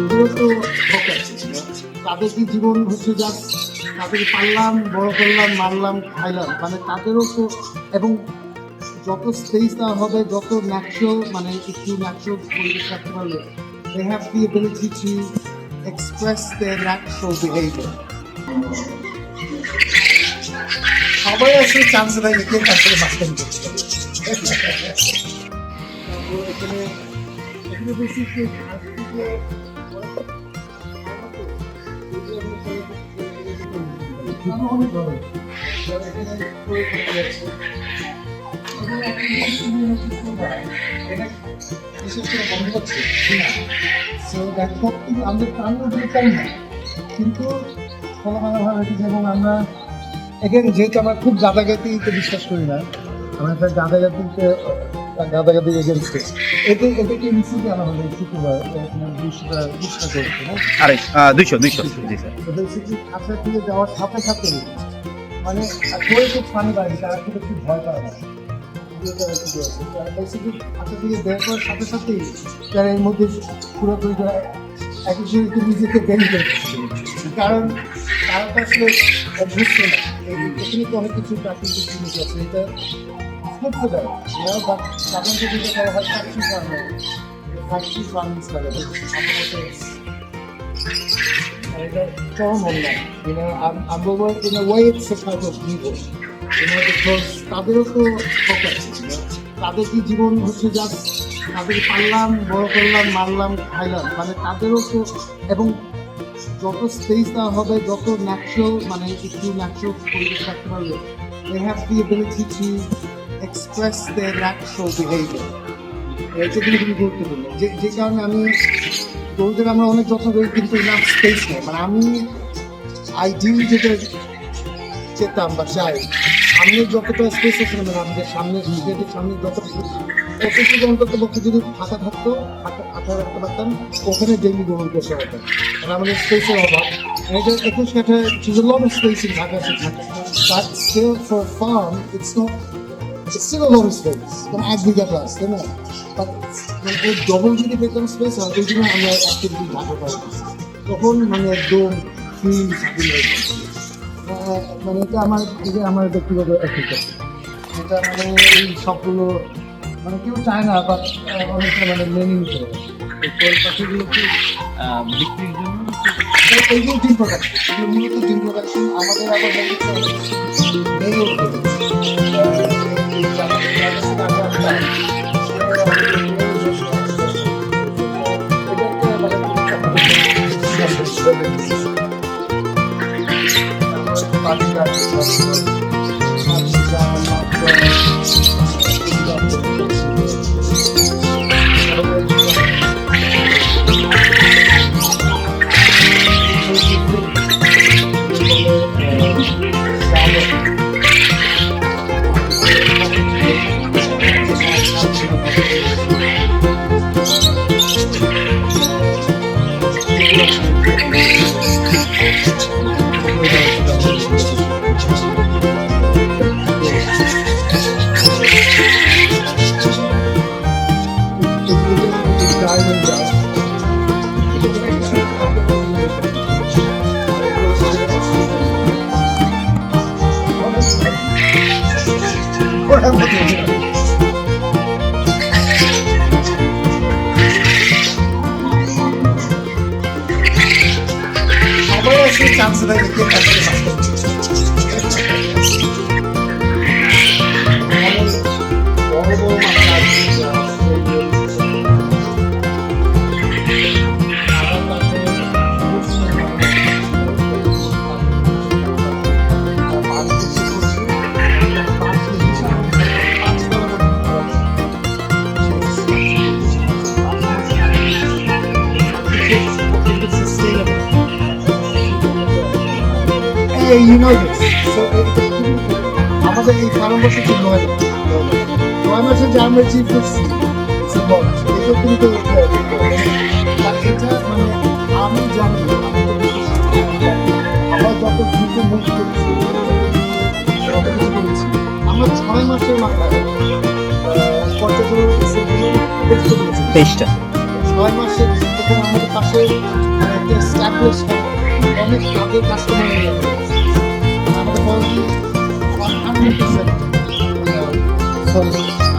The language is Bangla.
তাদেরও তো হক আছে? তাদের কি জীবন হচ্ছে যা তাদের পারলাম, বড় করলাম, মারলাম, খাইলাম মানে তাদেরও তো এবং যত স্পেস দেওয়া হবে, যত ন্যাচারাল মানে একটু ন্যাচারাল পরিবেশ রাখতে পারলে they have the ability to express their natural behaviour সবাই আসলে চান্স দেয় কে আসলে মাস্টারি করছে এখানে এখানে বেসিক্যালি কিন্তু আমাদের প্রাণের উপরে চাই না কিন্তু খোলামেলাভাবে রেখেছে আমরা এখানে যেহেতু আমরা খুব গাদাগাতিতে বিশ্বাস করি না, আমরা একটা গাদাগাতিতে গাদাগাতি এগেনস্টে এতে এতে কি আনা হলো এই শুক্রবার দুশোটা করছে না? আরে দুইশো দুইশো। জি স্যার। তো বেসিক্যালি খাঁচা দিয়ে যাওয়ার সাথে সাথে মানে কেউ খুব ফানি বাড়ি তারা খুব একটু ভয় পায় না খাঁচা দিয়ে বের করার সাথে সাথেই তারা এর মধ্যে পুরোপুরি তারা এক নিজেকে বের করে কারণ তারা তো আসলে না। এখানে তো অনেক কিছু প্রাকৃতিক জিনিস আছে এটা সাধারণত যেটা করা হয় এটা চরম অন্যায়। Of evil. You know, because তাদেরও তো তাদের কি জীবন হচ্ছে যা তাদের পারলাম বড় করলাম, মারলাম, খাইলাম। মানে তাদেরও তো এবং যত স্পেস দেওয়া হবে, যত ন্যাচারাল মানে একটু ন্যাচারাল পরিবেশ রাখতে পারলে they have the ability to express their natural behaviour এটা কিন্তু খুবই গুরুত্বপূর্ণ। যে যে কারণে আমি গরুদের আমরা অনেক যত্ন করি কিন্তু ইনাফ স্পেস নেই। মানে আমি আইডিয়াল যেটা চেতাম বা চাই সামনে যতটা স্পেস আছে মানে আমাদের সামনে নিজেদের সামনে যতটুকু অতটুকু অন্তত পক্ষে যদি ফাঁকা থাকতো ফাঁকা রাখতে পারতাম ওখানে ডেইলি গরু বসে হতাম কারণ আমাদের স্পেসের অভাব। এটা একুশ কাঠা is of space in Dhaka to Dhaka. But still for a farm, it's still a lot of space. মানে এক বিঘা প্লাস তাই না মানে ওই ডবল যদি পেতাম স্পেস হয় ওই জন্য আমরা অ্যাক্টিভিটি ঢাকা পাই তখন মানে একদম ফ্রি স্বাধীন হয়ে মানে এটা আমার এটা আমার ব্যক্তিগত অভিজ্ঞতা। এটা মানে এই সবগুলো মানে কেউ চায় না বাট অনেকটা মানে মেনে নিতে হবে এই কোয়েল বিক্রির জন্য এই- এইগুলো ডিম প্রোডাকশন এগুলো মূলত ডিম প্রোডাকশন আমাদের আবার সাথে আমরা আসলে চান্স দেয় কে আসলে master Hey, you know this. So, আমাদের এই ফার্ম বসে ঠিক নয় নয় মাসে যে আমরা চিফ করছি এটা তুমি তো মানে আমি জানি আমি আমরা যত দ্রুত মুভ করছি আমরা ছয় মাসের মাথায় কতগুলো তেইশটা ছয় মাসের আমাদের পাশে মানে একটা স্ট্যাবলিশ অনেক আগের কাস্টমার হান্ড্রেড পার্সেন্ট সরি